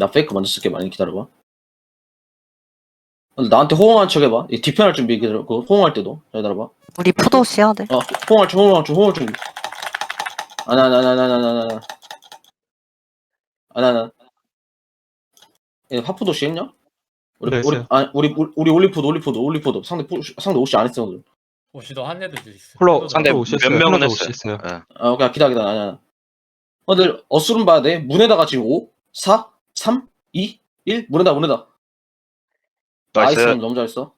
나 페이크 먼저 쓸게 많이 기다려봐. 근데 나한테 호응한 척 해봐. 이 뒤편할 준비 기다려. 그 호응할 때도 기다려봐. 우리 푸도시 해야 돼. 어 호응할 줄 호응할 줄 호응할 준비. 아나 나나 나 나 나 나 나 아나 나. 얘 하프도시 했냐? 우리 네, 우리 했어요. 아 우리 우리, 우리 올리포드 올리포드 올리포드 상대 푸- 상대 옷이 안 했어 오늘. 오시도 한 애들도 있어. 홀로 상대 홀로 오셨어요. 몇 명은 홀로도 했어요. 오셨어요. 예. 아 그냥 기다 기다 아니야. 오늘 어스름 봐야 돼. 문에다가 지금 5, 4, 3, 2, 1 문에다 문에다. 나이스. 나이스 너무 잘했어.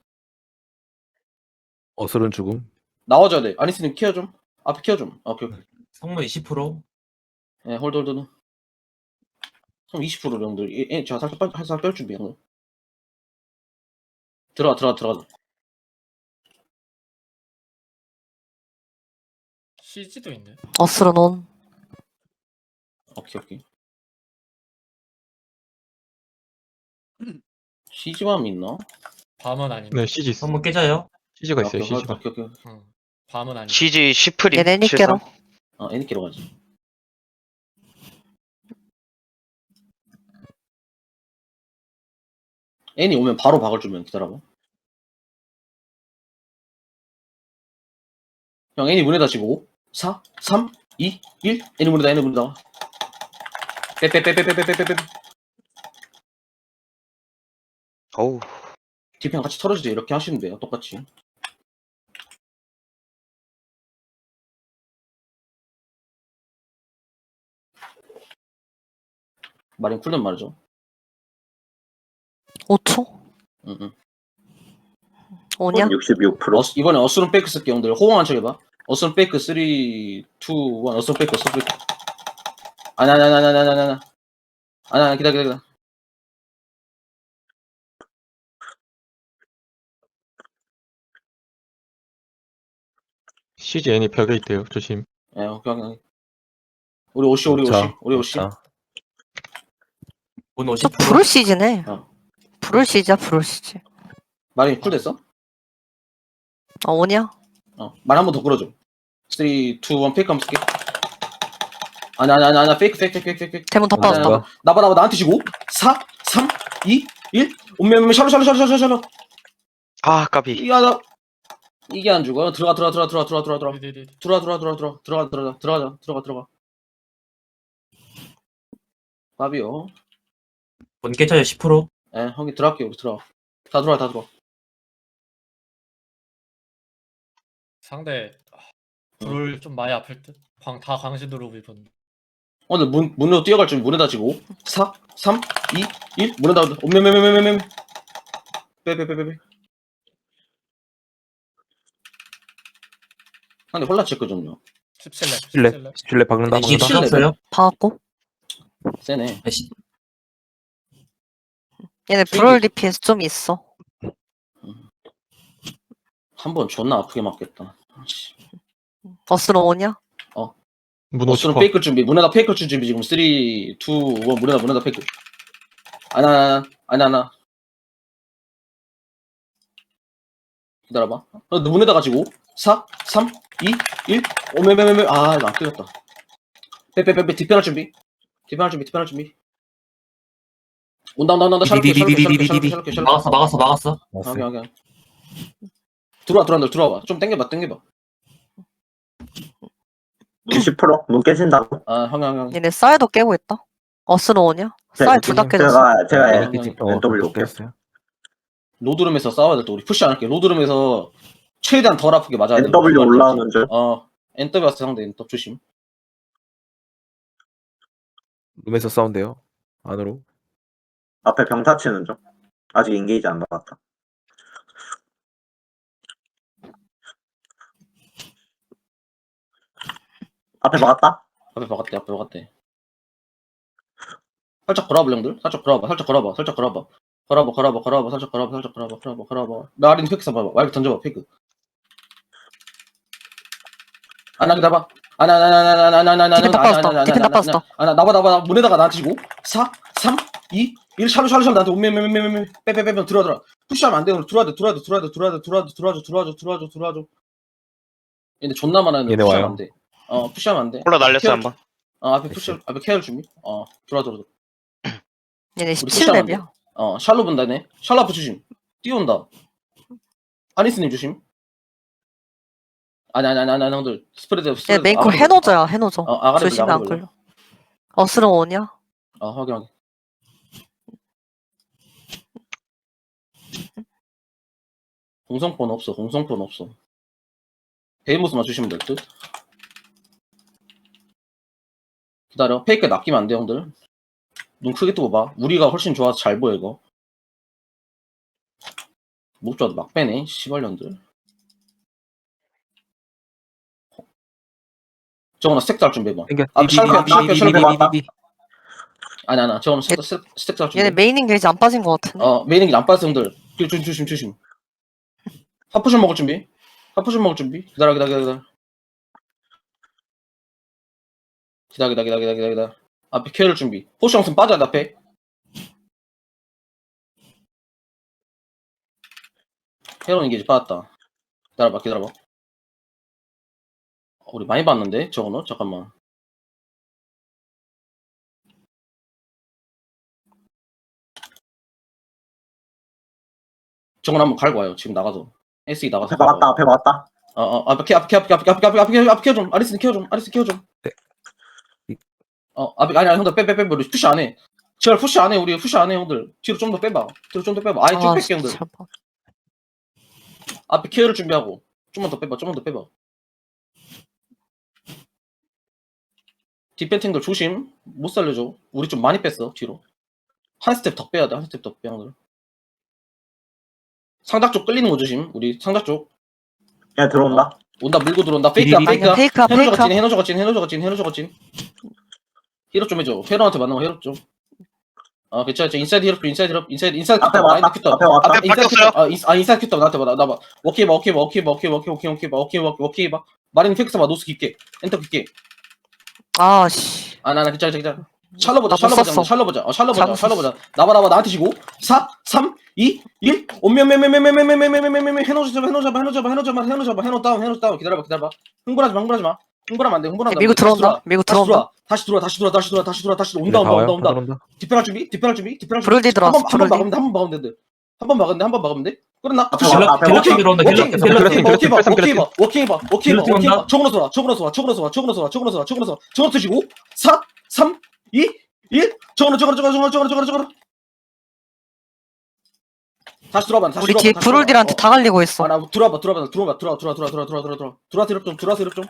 어스른 죽음. 나와줘야 돼. 아니스님 케어 좀. 앞에 케어 좀. 아, 오케이, 오케이. 성무 20%. 예, 홀드, 홀드. 그럼 20% 정도. 예, 예, 제가 살짝, 빨- 살짝 뺄 준비, 오늘. 들어가, 들어가, 들어가. CG도 있네. 어스른 온. 오케이, 오케이. 시즈밤 있나? 밤은 아닌데. 네, CG 있어. 성무 깨져요. CG가 있어요. 오케이, CG가. 오케이, 오케이. 응. 밤은 아닌데. CG 10프림. 얘네 니께로. 아, 애니키로 가지. 애니 오면 바로 박을 주면 기다려봐. 형, 애니 문에다 지고 5, 4, 3, 2, 1. 애니 문에다, 애니 문에다. 빼빼빼빼빼빼빼빼. 어우 딜펜 같이 털어주세요. 이렇게 하시면 돼요. 똑같이. 마린 쿨단 말이죠. 5초? 응, 응. 오냐? 66%. 어스- 이번에 어스룸 페이크 쓸게요. 형들 호응한 척 해봐. 어스룸 페이크 3, 2, 1. 어스룸 페이크, 어스룸 페이크. 아니, 아니, 아니, 아니, 아니, 아니, 아니. 아니, 아니, 기다려, 기다려. 기다려. 애니 벽에 있대요. 조심. 예 오케이 오케이 우리 오시 우리 오시 자, 우리 오시 자, 온저 50%. 불을 시즈네. 어. 불을 시즈야, 불을 시즈. 마린 쿨 됐어? 어, 오냐? 어 말 한 번 더 끌어줘 3 2 1 페이크 한번 쓸게 아니 아니 아니 아니 페이크 페이크 페이크 페이크 대문 빠졌다. 아니. 나봐 나봐 나한테 지고 4 3 2 1 오메 샬로 샬로 샬로 샬로 샬로 아, 까비. 이게 나 이게 안 죽어 들어가 들어가 들어가 들어가 들어가 들어가. 네네네. 들어와 들어와 들어와 들어와 들어가 들어가 들어가자. 들어가 들어가. 밥이요. 온 깨져요 10%. 예 형이 들어갈게요 우리 들어와 다 들어와 다 들어와. 상대 아, 불을 좀 많이 아플 듯. 광 다 광신으로 입었는데. 오늘 문, 문으로 뛰어갈 준비 문에다 지고 4 3 2 1 문에다 오메메메메메메 빼빼빼빼빼 근데 홀라 좀요 17렙. 실내, 17렙. 실내 박는다, 네, 박는다. 없어요. 박았고. 세네 얘네. 불을 DPS 좀 있어. 한 번 존나 아프게 맞겠다 씨. 어스른 오냐? 문 어스는 50%. 페이크 준비 문에다 페이크 준비 지금 3 2 1 문에다 문에다 페이크 아나 아나 아나 기다려봐 어, 너 문에다 가지고 4 3 2 1 오메메메메 아 이거 안 끌렸다 빼빼빼빼 뒷편할 준비 뒷편할 준비 뒷편할 준비 온다 온다 온다 샬롯게 샬롯게 샬롯게 샬롯게 샬롯게 샬롯게 막았어 막았어 막았어. 확인 확인 들어와 들어와 들어와 봐 좀 땡겨봐 땡겨봐 70%? 문 깨진다고? 아 확인 확인 얘네 쌀도 깨고 있다. 어스른 오냐? 쌀 둘 다 깨졌어. 제가, 제가 아, N- 확인. NW 올게요. 깼어요. 로드룸에서 싸워야 돼 또 우리 푸시 안 할게 로드룸에서 최대한 덜 아프게 맞아야 돼 NW 올라오는 줄. 어 NW 왔어 상대 NW 조심 룸에서 싸운대요. 안으로. 앞에 병타 치는 중. 아직 인게이지 안 나왔다. 앞에 막았다? 앞에 박았대 앞에 박았대 살짝 걸어봐 형들 살짝 걸어봐 살짝 걸어봐 살짝 걸어봐 걸어봐 걸어봐 걸어봐 살짝 걸어봐 살짝 걸어봐 걸어봐 걸어봐 마린 페이크 써봐봐 마이크 던져봐 페이크 안나 기다봐 아나 나 나 나 나 나 나 나 디펜 다 빠졌다. 디펜 다 빠졌다. 아나 나봐 나봐 나 문에다가 나한테 지고 4 3 2 1 샬로 샬로 샬로 나한테 오메메메메메 빼빼빼빼 들어와 들어와 푸시하면 안 돼. 오늘 들어와 돼. 들어와 돼. 들어와 돼. 들어와 돼. 들어와 돼. 들어와 줘. 들어와 줘. 들어와 줘. 들어와 줘. 얘네 존나 많았는데 얘네 푸시하면 와요. 안 돼. 어, 푸시하면 안 돼. 홀라 날렸어, 케어- 한 번. 어, 앞에 푸시 앞에 케어 준비. 어, 들어와 들어와. 얘네 푸시하는데? 17렙이야. 어 샬로 본다네 샬로 앞에 조심 뛰어온다 아니스님 조심 아니 아니 아니 아니 형들 스프레드 얘 스프레드 메인코 아가리 해노저야 해노저. 어 아가리 불러, 안. 걸려. 어스는 오냐? 어 확인 확인. 공성폰 없어 공성폰 없어. 베이모스만 주시면 될듯? 기다려. 페이크 낚이면 안돼 형들. 눈 크게 뜨고 봐. 우리가 훨씬 좋아서 잘 보여 이거. 목 좋아도 막 빼네 시발년들 저거나 스택 달 준비해봐 땡겨. 아, 샬롯, 샬롯, 샬롯 띠디디디디디디디. 아니 아니 저거는 스택, 스택, 스택 달 준비 얘네 메인 인 게이지 안 빠진 것 같은데. 어, 메인이 안 빠졌어, 형들. 조심, 조심, 조심. 하프션 먹을 준비. 하프션 먹을 준비. 기다려, 기다려, 기다려, 기다려. 기다려, 기다려, 기다려, 기다려, 기다려. 앞에 케어를 준비. 포션 없으면 빠져야 돼, 앞에. 헤론 이게 빠졌다. 기다려봐, 기다려봐. 어, 우리 많이 봤는데, 저거는? 잠깐만. 저건 한번 갈고 와요. 지금 나가서. SE 나가서. 앞에 막았다 앞에 막았다 어, 어, 앞에, 앞에, 앞에, 앞에, 앞에, 앞에, 앞에, 앞에 키워 좀. 아리스 키워 좀. 아리스 키워 좀. 네. 어, 앞에, 아니, 아니, 형들 빼, 빼, 빼, 우리 푸시 안 해. 제발 푸시 안 해. 우리 푸시 안 해, 형들. 뒤로 좀 더 빼봐. 뒤로 좀 더 빼봐. 아예 쭉 아, 뺄게, 형들. 앞에 케어를 준비하고. 좀만 더 빼봐. 좀만 더 빼봐. 디펜팅들 조심. 못 살려줘. 우리 좀 많이 뺐어, 뒤로. 한 스텝 더 빼야 돼. 한 스텝 더 빼, 형들. 상작 쪽 끌리는 거 조심. 우리 상작 쪽. 얘 들어온다 온다 물고 들어온다 페이크야 디디디. 페이크야 아니야, 페이크야, 헤노저가 페이크야. 찐 헤노저가 찐 헤노저가 찐 헤노저가 찐 히로 좀 해줘 헤로한테 만나고 헤로 좀어 괜찮아 괜찮아. 인사이드 히로 인사이드 히로 인사이드 인사이드 앞에 큐터 왔다, 마인드 큐터 앞에 왔다. 앞에 인사이드 바뀌었어요. 큐터 아 인사- 아 인사이드 큐터 나한테 봐 나봐 오케이 봐 오케이 봐 오케이 봐 오케이 봐 오케이 봐 오케이 봐 오케이 봐 오케이 봐 마린 픽스 봐 노스 깊게 엔터 깊게 아, 씨. 아 나 나 괜찮아 괜찮아 샬로 보자 샬로 보자 썼어. 샬로 보자 어 샬로 보자 잘못 샬로 보자 나봐 나봐 나한테 지고 4 3 2 1 오메메메메메메메메메메메메 해노 잡아 해노 잡아 해노 잡아 해노 잡아 해노 잡아 해노 다운 해노 다운 기다려봐 기다려봐 흥분하지 마 흥분하지 마 흥분하면 안 돼 흥분하면 밀고 들어온다. 밀고 다시 들어온다. 들어와 다시 들어와 다시 들어와 다시 들어와 다시 들어와 다시 들어와 온다 네, 다 온다. 온다 다 온다. 디펜할 준비 디펜할 준비 디펜할 준비 브롤디 들어왔어, 한번 브롤디. 막으면 돼한번 막으면 돼 한번 막으면 돼 한번 막으면 돼 끝나 앞에 딜러 왔다, 앞에 딜러 왔다. 팀 들어온다. 딜러 팀 딜러 팀. 오케이 봐 딜러 팀, 오케이 봐 오케이 봐. 저거로 쏘라 저거로 쏘라 저거로 쏘라 저거로 쏘라 저거로 쏘라 저거로 쏘라 저거로 쓰시고 4 3 2 1 저거로 저거로 저거로 저거로 저거로 저거로 다시 들어봐 다시 우리 들어봐, 뒤에 들어봐. 어. 다 갈리고 있어. 아나 들어와봐 들어와봐 들어와봐 들어와 들어와 들어와 들어와 들어와 들어와 들어와 들어 좀 들어와 들어 좀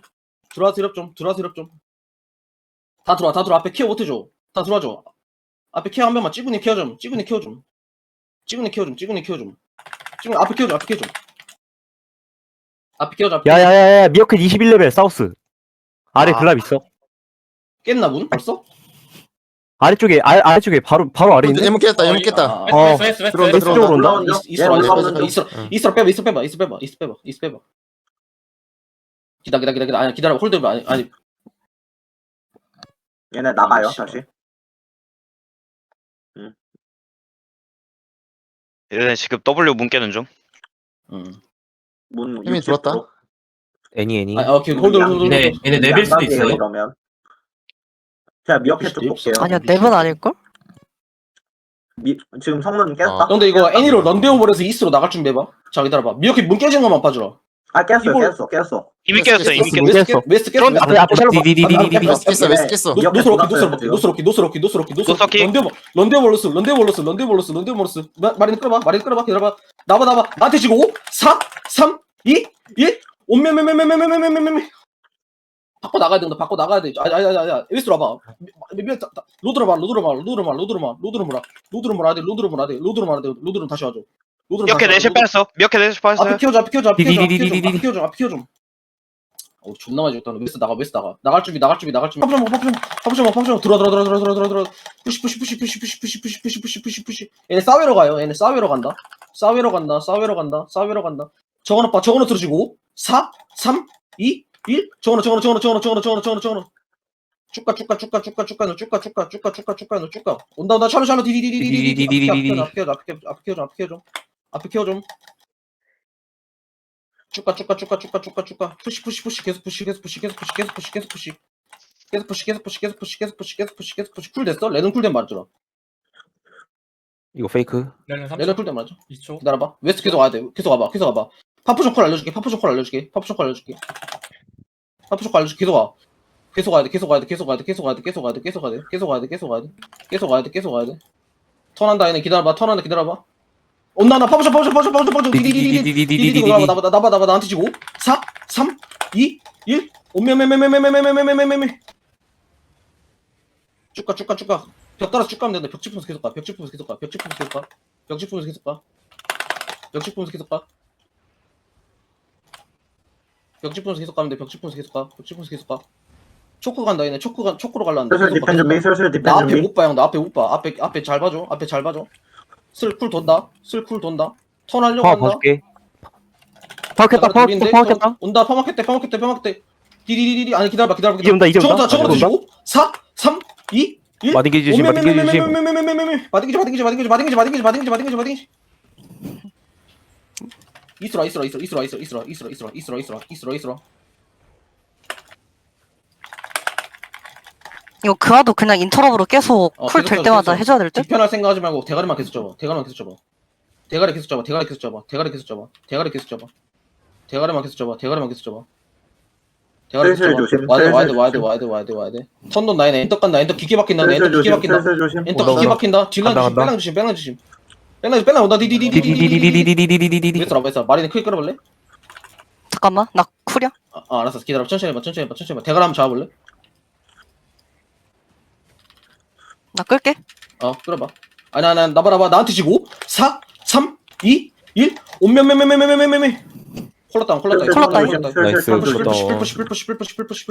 들어와 들어 좀 들어와 들어 좀다 들어와 다 들어와 앞에 케어 못해 줘 다 들어와 줘 앞에 케어 한 명만 찌구니 케어 좀 찌구니 케어 좀 찌구니 케어 좀 찌구니 케어 좀 찌구니 앞에 좀 앞에 좀 앞에 좀 앞에 케어 좀. 야야야야 미어캣 21레벨 사우스. 아래 아. 글랍 있어? 깼나 문? 벌써? 아래쪽에 아, 아래쪽에 바로 바로 아래 있네? 예문 깼다 어, 깼다 아, 어. 웨스트 웨스트 들어온다, 웨스트 왼쪽으로 온다. 올라온다. 이스- 얘 이스로 올라오는 이스로 이스로 응. 이스로 빼봐 이스로 빼봐 이스로 빼봐 이스로 빼봐 이스로 빼봐. 기다 기다 기다 기다. 아니 기다려 홀드 해봐 아니 아니. 얘네 나가요 아, 다시 얘네 지금 W 문 깨는 중. 음. 문 힘이 60%? 들었다 애니 애니 아 오케이 홀드 홀드 홀드 얘네 얘네 내빌 수도 양각이에요, 있어요. 이러면 제가 미어캣 쪽 볼게요 아니야, 랩은 아닐걸? 미, 지금 성능 깼다? 아. 형들 이거 애니로 런데오버에서 이스로 나갈 준비해봐 자 기다려봐 미어키 문 깨진 것만 봐주라 아 깼어 이걸- 깼어 깼어 이미 깼어요. 이미 깼어. 웨스트 깼 웨스트 깼어 앞에 앞에 샬롯 디디디디디디. 아, 깼어 웨스 깼어 미어캣 노스로키 노스로키. 노스로키 노스로키 노스로키 노스로키 노스로키. 런데오버 런데오버로스 런데오버로스 런데오버로스 런데오버로스 마린 끌어봐 마린 끌어봐 기다려봐 나봐 나봐 나한테 지고 5 4 3 2 1 오메메메메메메메메메메 바꿔 나가야 된다 바꿔 나가야 돼 아니 아니 아니 아니 웨스트로 와봐 미- 미- 다- 다- 로드로 봐 로드로 봐 로드로 봐 로드로 봐 로드로 몰아 로드로 몰아야 돼 로드로 몰아야 돼 로드로 몰아야 돼 로드로 다시 와줘 로드로 미어캣 다시 내실 와줘. 빠졌어. 미어캣 내실 앞에. 키워줘 앞에 키워줘 앞에 키워줘 앞에 키워줘 디디디디디디. 앞에 키워줘 앞에 키워줘 어 존나 많이 줬다 웨스트 나가 웨스트 나가 나갈 준비 나갈 준비 나갈 준비 팝션 팝션 팝션 팝션 들어 들어 들어 들어 들어 들어 들어 푸시 푸시 푸시 푸시 푸시 푸시 푸시 푸시 푸시 푸시 푸시 얘네 싸웨로 가요 얘네 싸웨로 간다 싸웨로 간다 싸웨로 간다 싸웨로 간다 저거는 봐 저거는 들어주고 4 3 2 1 저거는 저거는 저거는 저거는 저거는 저거는 저거는 저거는 쭉가 쭉가 쭉가 쭉가 쭉가 너 쭉가 쭉가 쭉가 쭉가 쭉가 너 쭉가 온다 온다 샬로 샬로 디디디디디디디 앞에 키워줘 앞에 키워줘 앞에 키워줘 앞에 키워줘 앞에 키워줘 쭉가 쭉가 쭉가 쭉가 쭉가 쭉가 푸시 푸시 푸시 계속 푸시 계속 푸시 계속 푸시 계속 푸시 계속 푸시 계속 푸시 계속 푸시 계속 푸시 계속 푸시 계속 푸시 계속 푸시 쿨 됐어? 레는 쿨된 말줘라 이거 페이크. 렐렌 3초 레전 풀때 맞아 2초 기다려봐 웨스트 계속 와야 돼 계속 와봐 계속 와봐 파프 쇼콜 알려줄게 파프 쇼콜 알려줄게 파프 쇼콜 알려줄게 파프 쇼콜 알려줄게 계속 와 계속 와야 돼 계속 와야 돼 계속 와야 돼 계속 와야 돼 계속 와야 돼 계속 와야 돼 계속 와야 돼 계속 와야 돼 계속 와야 돼 계속 와야 돼 턴한다 얘네 기다려봐 턴한다 기다려봐 온다 나 파프 쇼 파프 쇼 파프 쇼 파프 쇼 파프 쇼 디디디디디디디디 나봐 나봐 나봐 나봐 나한테 지고 4 3 2 1 오메메메메메메메메메메메메 쭉가 쭉가 쭉가 벽 따라서 쭉 가면 된다 벽 짚으면서 계속 가벽 짚으면서 계속 가벽 짚으면서 계속 가벽 짚으면서 계속 가 벽집 보면서 계속 가. 벽집 보면서 계속 가면 돼. 벽집 보면서 계속 가. 벽집 보면서 계속 가. 초크 간다 얘네. 초크 간 초크로 갈라는데. 슬슬 디펜 준비 슬슬 나 디펜 앞에 준비 못 봐, 형. 나 앞에 못 봐. 앞에 앞에 잘 봐줘. 앞에 잘 봐줘. 슬쿨 돈다. 슬쿨 돈다. 턴 하려고 파워 한다. 봐줄게 파워 둘인데? 파워켰다 턴 온다. 파마켓 때 파마켓 때 파마켓 때. 디디디디디 아니 기다려봐 기다려봐. 이제 온다 이제 온다 저거다 온다 주고 4 3 2 1 마딩기 주심, 마딩기 주심. 마딩기지 마딩기지 마딩기지 마딩기지 마딩기지 마딩기지 마딩기지 마딩기지 이스라 이스라 이스라 이스라 이스라 이스라 이스라 이스라 이스라 이스라 이스라 이스라 이거 그아도 그냥 인터럽으로 계속 어, 쿨 계속 될 가, 때마다 계속. 해줘야 될 듯? 뒤편할 생각하지 말고 대가리만 계속 잡아 대가리만 계속 잡아 대가리 계속 잡아 대가리 계속 잡아 대가리 계속 잡아 대가리 계속 잡아 대가리만 계속 잡아 대가리만 계속 잡아 대가리 계속 슬슬 조심, 와야 돼 와야 돼 슬슬 와야 돼 조심. 와야 돼 와야 돼 와야 돼 턴돈 나이네 엔터 간다 엔터 기계 박힌다 엔터 기계 조심 박힌다 슬슬 조심 엔터 기계 온다. 박힌다 딜란 간다, 조심 간다. 빼랑 조심 빼랑 조심 빼랑 빼랑 온다 디디디디디디디디디디디 웨스라 웨스라 마리는 크게 끌어볼래? 잠깐만 나 쿨이야? 아, 아 알았어 기다려 천천히 해봐 천천히 해봐 천천히 해봐 대가리 한번 잡아볼래? 나 끌게 어 끌어봐 아니 아니 아니, 나봐 나봐 나한테 지고 4 3 2 1 온면면면면면면면면 콜랐다 콜랐다 콜랐다, 조심, 슬슬 이거. 나이스. 조심. 콜랐다. 11 11 11 11 11 11 11